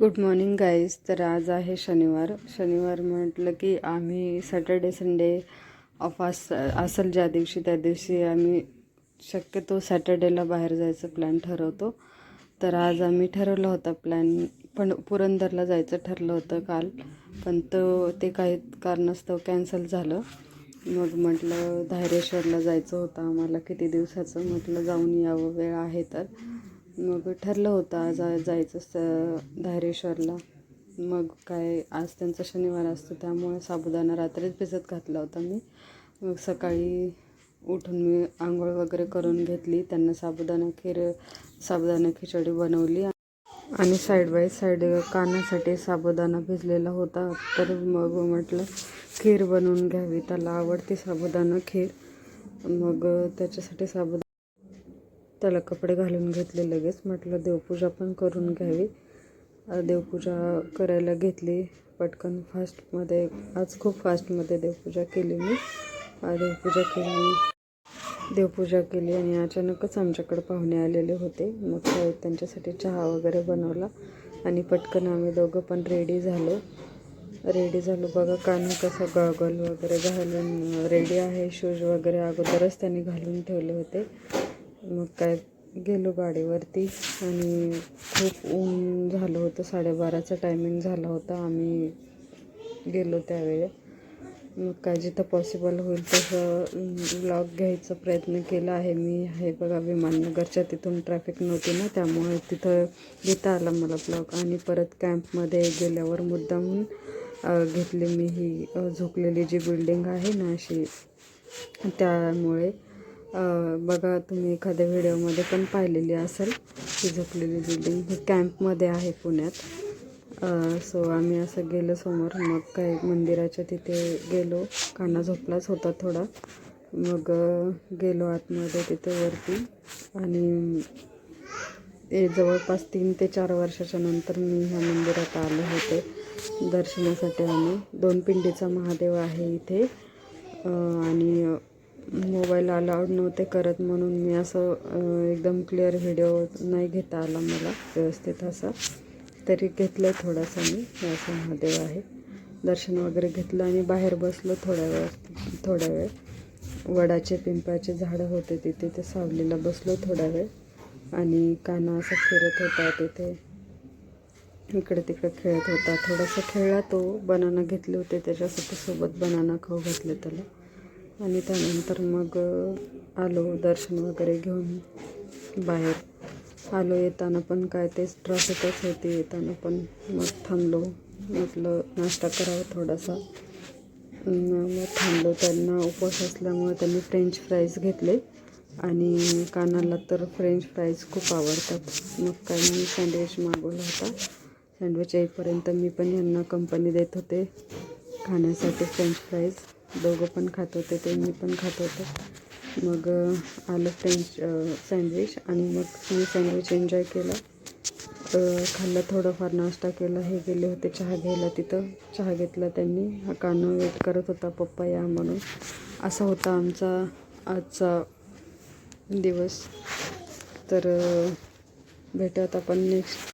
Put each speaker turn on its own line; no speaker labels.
Good morning guys तर आज आहे शनिवार. शनिवार म्हटलं की आम्ही सॅटर्डे संडे ऑफ अस असेल ज्या दिवशी त्या दिवशी आम्ही शक्यतो सॅटर्डेला बाहेर जायचं प्लॅन ठरवतो. तर आज आम्ही ठरवलं होतं प्लॅन पण पुरंदरला जायचं ठरलं होतं काल. पण तो ते काही कारणास्तव कॅन्सल झालं. मग म्हटलं धायरेश्वरला जायचं होतं आम्हाला किती दिवसाचं? म्हटलं जाऊन यावं वेळ आहे तर. मग ठरलं होतं आज जायचं धारेश्वरला. धायरेश्वरला मग काय आज त्यांचा शनिवार असतो त्यामुळे साबुदाणा रात्रीच भिजत घातला होता मी. मग सकाळी उठून मी आंघोळ वगैरे करून घेतली. त्यांना साबुदाणा खीर साबुदाणा खिचडी बनवली. आणि साईड बाय साईड कानासाठी साबुदाणा भिजलेला होता. तर मग म्हटलं खीर बनवून घ्यावी. त्याला आवडते साबुदाणा खीर. मग त्याच्यासाठी साबुदाणा त्याला कपडे घालून घेतले लगेच. म्हटलं देवपूजा पण करून घ्यावी. देवपूजा करायला घेतली. पटकन फास्टमध्ये आज खूप फास्टमध्ये देवपूजा केली मी. देवपूजा केली. देवपूजा केली आणि अचानकच आमच्याकडे पाहुणे आलेले होते. मग त्यांच्यासाठी चहा वगैरे बनवला आणि पटकन आम्ही दोघं पण रेडी झालो. रेडी झालो. बघा कान कसं गॉगल वगैरे घालून रेडी आहे. शूज वगैरे अगोदरच त्यांनी घालून ठेवले होते. मग काय गेलो गाडीवरती आणि खूप ऊन झालं होतं. साडेबाराचा टायमिंग झाला होता. आम्ही गेलो त्यावेळेस मग काय जिथं पॉसिबल होईल तसं ब्लॉग घ्यायचा प्रयत्न केला आहे मी. हे बघा विमाननगरच्या तिथून ट्रॅफिक नव्हती ना त्यामुळे तिथं घेता आला मला ब्लॉग आणि परत कॅम्पमध्ये गेल्यावर मुद्दामून घेतली मी ही झोकलेली झोपलेली जी बिल्डिंग आहे ना अशी त्यामुळे बघा तुम्ही एखाद्या व्हिडिओमध्ये पण पाहिलेली असेल ही झोपलेली बिल्डिंग ही कॅम्पमध्ये आहे पुण्यात. सो आम्ही असं गेलो समोर. मग काही मंदिराच्या तिथे गेलो. काना झोपलाच होता थोडा. मग गेलो आतमध्ये तिथे वरती. आणि ते जवळपास तीन ते चार वर्षाच्या नंतर मी ह्या मंदिरात आले होते दर्शनासाठी आम्ही. दोन पिंडीचा महादेव आहे इथे. आणि मोबाईल अलाउड नव्हते करत म्हणून मी असं एकदम क्लिअर व्हिडिओ नाही घेता आला मला व्यवस्थित असा. तरी घेतलं आहे थोडासा मी असं महादेव आहे. दर्शन वगैरे घेतलं आणि बाहेर बसलो थोड्या वेळ थोड्या वेळ. वडाचे पिंपळाचे झाडं होते तिथे ते सावलीला बसलो थोडा वेळ. आणि काना असा फिरत होता तिथे. इकडे तिकडे खेळत होता. थोडासा खेळला तो बनाना घेतले होते त्याच्यासाठी सोबत बनाना खाऊ घातले त्याला. आणि त्यानंतर मग आलो दर्शन वगैरे घेऊन बाहेर. आलो येताना पण काय तेच ट्रॅफिकच होती. येताना पण मग थांबलो. म्हटलं नाश्ता करावा थोडासा. मग थांबलो. त्यांना उपवास असल्यामुळे त्यांनी फ्रेंच फ्राईज घेतले. आणि कानाला तर फ्रेंच फ्राईज खूप आवडतात. मग काय मी सँडविच मागवला होता. सँडविच येईपर्यंत मी पण यांना कंपनी देत होते. खाण्यासाठी फ्रेंच फ्राईज दोघं पण खात होते ते मी पण खात होते. मग आलं फ्रेंच सँडविच आणि मग मी सँडविच एन्जॉय केला. खाल्लं थोडंफार नाश्ता केला हे गेले होते चहा घ्यायला तिथं. चहा घेतला त्यांनी. हा कानं वेट करत होता पप्पा या म्हणून. असा होता आमचा आजचा दिवस. तर भेटत आपण नेक्स्ट